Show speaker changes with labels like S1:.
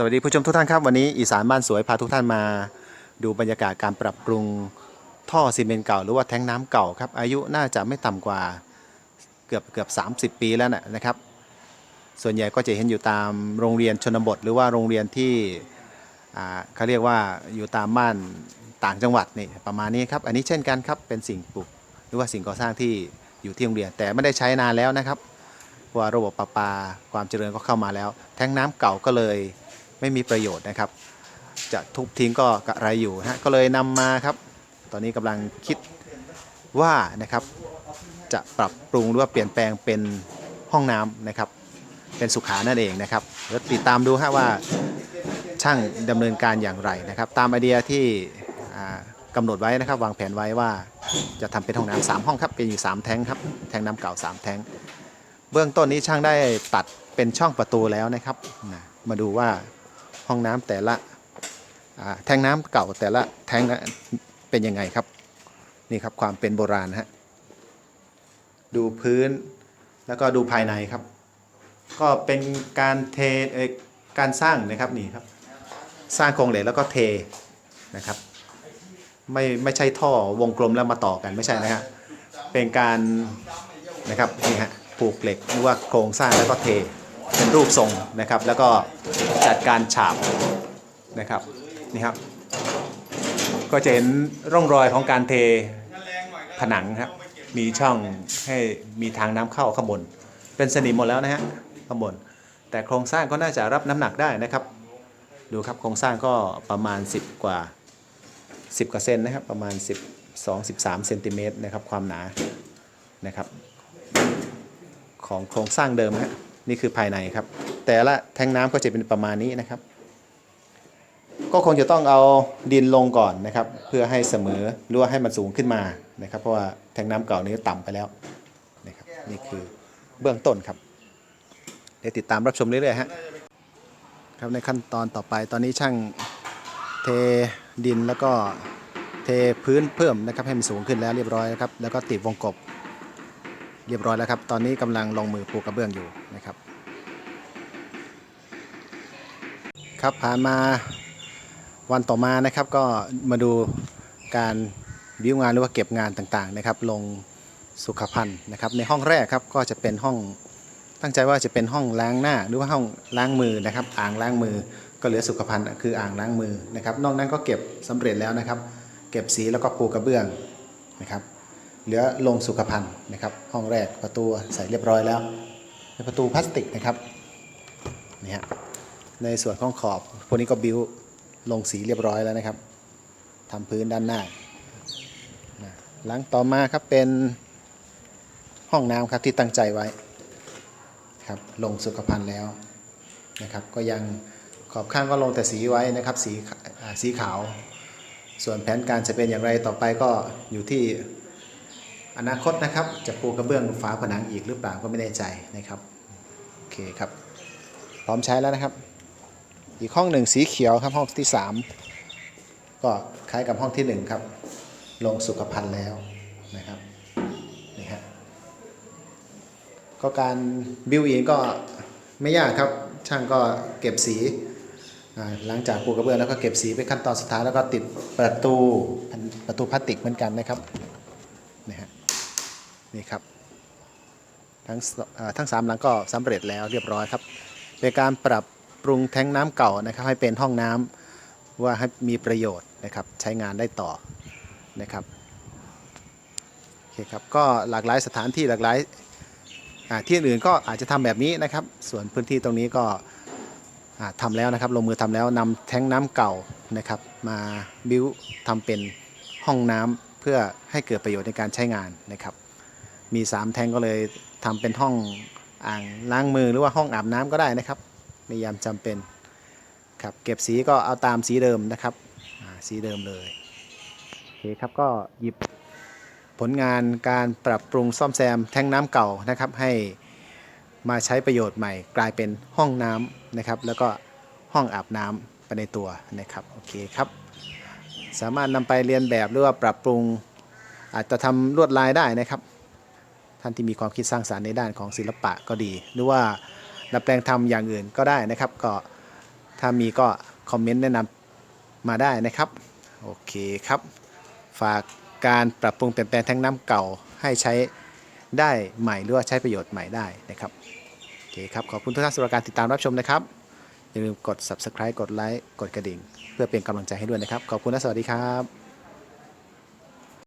S1: สวัสดีผู้ชมทุกท่านครับ วันนี้อีสานบ้านสวยพาทุกท่านมา ดูบรรยากาศการปรับปรุงท่อซีเมนต์เก่า หรือว่าแท้งน้ำเก่าครับอายุน่าจะไม่ต่ำกว่าเกือบเกือบ 30 ปีแล้วนะนะครับ ส่วนใหญ่ก็จะเห็นอยู่ตามโรงเรียนชนบท หรือว่าโรงเรียนที่เขาเรียกว่าอยู่ตามบ้านต่างจังหวัดนี่ประมาณนี้ครับอันนี้เช่นกันครับเป็นสิ่งปลูกหรือว่าสิ่งก่อสร้างที่อยู่ที่โรงเรียนแต่ไม่ได้ใช้นานแล้วนะครับเพราะว่าระบบประปาความเจริญก็เข้ามาแล้ว แท้งน้ำเก่าก็เลย ไม่มีประโยชน์นะครับ จะทุบทิ้งก็กระไรอยู่ฮะก็เลยนำมาครับ ตอนนี้กำลังคิดว่านะครับ จะปรับปรุงหรือว่าเปลี่ยนแปลงเป็นห้องน้ำนะครับ เป็นสุขานั่นเองนะครับเดี๋ยวติดตามดูฮะว่าช่างดำเนินการอย่างไรนะครับ ตามไอเดียที่อ่ากำหนดไว้นะครับ วางแผนไว้ว่าจะทำเป็นห้องน้ำสามห้องครับเป็นอยู่สามแท้งครับแท้งน้ำเก่าสามแท้ง เบื้องต้นนี้ช่างได้ตัดเป็นช่องประตูแล้วนะครับ มาดูว่า ห้องน้ำแต่ละแทงน้ำเก่าแต่ละแทงนะเป็นยังไงครับ นี่ครับความเป็นโบราณฮะดูพื้นแล้วก็ดูภายในครับ ก็เป็นการเทเอ่อการสร้างนะครับนี่ครับ สร้างโครงเหล็กแล้วก็เทนะครับ ไม่ไม่ใช่ท่อวงกลมแล้วมาต่อกันไม่ใช่นะฮะเป็นการนะครับนี่ฮะปลูกเหล็กหรือว่าโครงสร้างแล้วก็เท รูปทรงนะครับ แล้วก็จัดการฉาบนะครับนี่ครับ ก็จะเห็นร่องรอยของการเทผนังครับมีช่องให้มีทางน้ำเข้าข้างบน เป็นสนิมหมดแล้วนะฮะข้างบน แต่โครงสร้างก็น่าจะรับน้ำหนักได้นะครับ ดูครับโครงสร้างก็ประมาณ 10 กว่า 10กว่าเซนนะครับ ประมาณ 12 13เซนติเมตรนะครับความหนานะครับ ของโครงสร้างเดิมฮะ นี่คือภายในครับ แต่ละแทงน้ำก็จะเป็นประมาณนี้นะครับ ก็คงจะต้องเอาดินลงก่อนนะครับ เพื่อให้เสมอหรือว่าให้มันสูงขึ้นมานะครับ เพราะว่าแทงน้ำเก่านี้ต่ำไปแล้วนะครับนี่คือเบื้องต้นครับ เดี๋ยวติดตามรับชมเรื่อยๆฮะครับในขั้นตอนต่อไปตอนนี้ช่างเทดินแล้วก็เทพื้นเพิ่มนะครับให้มันสูงขึ้นแล้วเรียบร้อยครับแล้วก็ติดวงกบเรียบร้อยแล้วครับ ตอนนี้กำลังลงมือปูกระเบื้องอยู่นะครับ ครับผ่านมาวันต่อมานะครับก็มาดูการวิวงานหรือว่าเก็บงานต่างๆนะครับ ลงสุขภัณฑ์นะครับ ในห้องแรกครับก็จะเป็นห้องตั้งใจว่าจะเป็นห้องล้างหน้าหรือว่าห้องล้างมือนะครับ อ่างล้างมือก็เหลือสุขภัณฑ์คืออ่างล้างมือนะครับ นอกนั้นก็เก็บสำเร็จแล้วนะครับ เก็บสีแล้วก็ปูกระเบื้องนะครับ เหลือลงสุขภัณฑ์นะครับ ห้องแรกประตูใส่เรียบร้อยแล้ว เป็นประตูพลาสติกนะครับนี่ฮะ ในส่วนของขอบพวกนี้ก็บิวลงสีเรียบร้อยแล้วนะครับทำพื้นด้านหน้าหลังต่อมาครับเป็นห้องน้ำครับที่ตั้งใจไว้ครับลงสุขภัณฑ์แล้วนะครับ ก็ยังขอบข้างก็ลงแต่สีไว้นะครับสีสีขาว ส่วนแผนการจะเป็นอย่างไรต่อไปก็อยู่ที่อนาคตนะครับ จะปูกระเบื้องฝาผนังอีกหรือเปล่าก็ไม่แน่ใจนะครับโอเคครับ พร้อมใช้แล้วนะครับ อีกห้องหนึ่งสีเขียวครับห้องที่ 3 ก็คล้ายกับห้องที่ 1 ครับ ลงสุขภัณฑ์แล้วนะครับนี่ฮะก็การบิวอินก็ไม่ยากครับช่างก็เก็บสีหลังจากปูกระเบื้องแล้วก็เก็บสีเป็นขั้นตอนสุดท้ายแล้วก็ติดประตูประตูพลาสติกเหมือนกันนะครับนะฮะนี่ครับทั้งทั้งสามหลังก็สำเร็จแล้วเรียบร้อยครับเป็นการปรับ ปรุงแทงน้ำเก่านะครับ ให้เป็นห้องน้ำว่าให้มีประโยชน์นะครับใช้งานได้ต่อนะครับโอเคครับก็หลากหลายสถานที่หลากหลายที่อื่นก็อาจจะทำแบบนี้นะครับ ส่วนพื้นที่ตรงนี้ก็อ่าทำแล้วนะครับลงมือทำแล้วนำแทงน้ำเก่านะครับมาบิวทำเป็นห้องน้ำเพื่อให้เกิดประโยชน์ในการใช้งานนะครับ มี 3 แทงก็เลยทำเป็นห้องอ่างล้างมือหรือว่าห้องอาบน้ำก็ได้นะครับ ในยามจำเป็นครับเก็บสีก็เอาตามสีเดิมนะครับสีเดิมเลยโอเคครับก็หยิบผลงานการปรับปรุงซ่อมแซมแท้งน้ำเก่านะครับ ให้มาใช้ประโยชน์ใหม่ กลายเป็นห้องน้ำนะครับ แล้วก็ห้องอาบน้ำไปในตัวนะครับโอเคครับสามารถนำไปเรียนแบบหรือว่าปรับปรุง อาจจะทำลวดลายได้นะครับ ท่านที่มีความคิดสร้างสารรค์ในด้านของศิลปะก็ดี หรือว่า ดัดแปลงทำอย่างอื่นก็ได้นะครับ ก็ถ้ามีก็คอมเมนต์แนะนำมาได้นะครับ โอเคครับ ฝากการปรับปรุงเปลี่ยนแปลงแท้งน้ำเก่าให้ใช้ได้ใหม่หรือว่าใช้ประโยชน์ใหม่ได้นะครับโอเคครับ ขอบคุณทุกท่านสำหรับการติดตามรับชมนะครับ อย่าลืมกด subscribe กดไลค์กดกระดิ่ง เพื่อเป็นกำลังใจให้ด้วยนะครับ ขอบคุณและสวัสดีครับ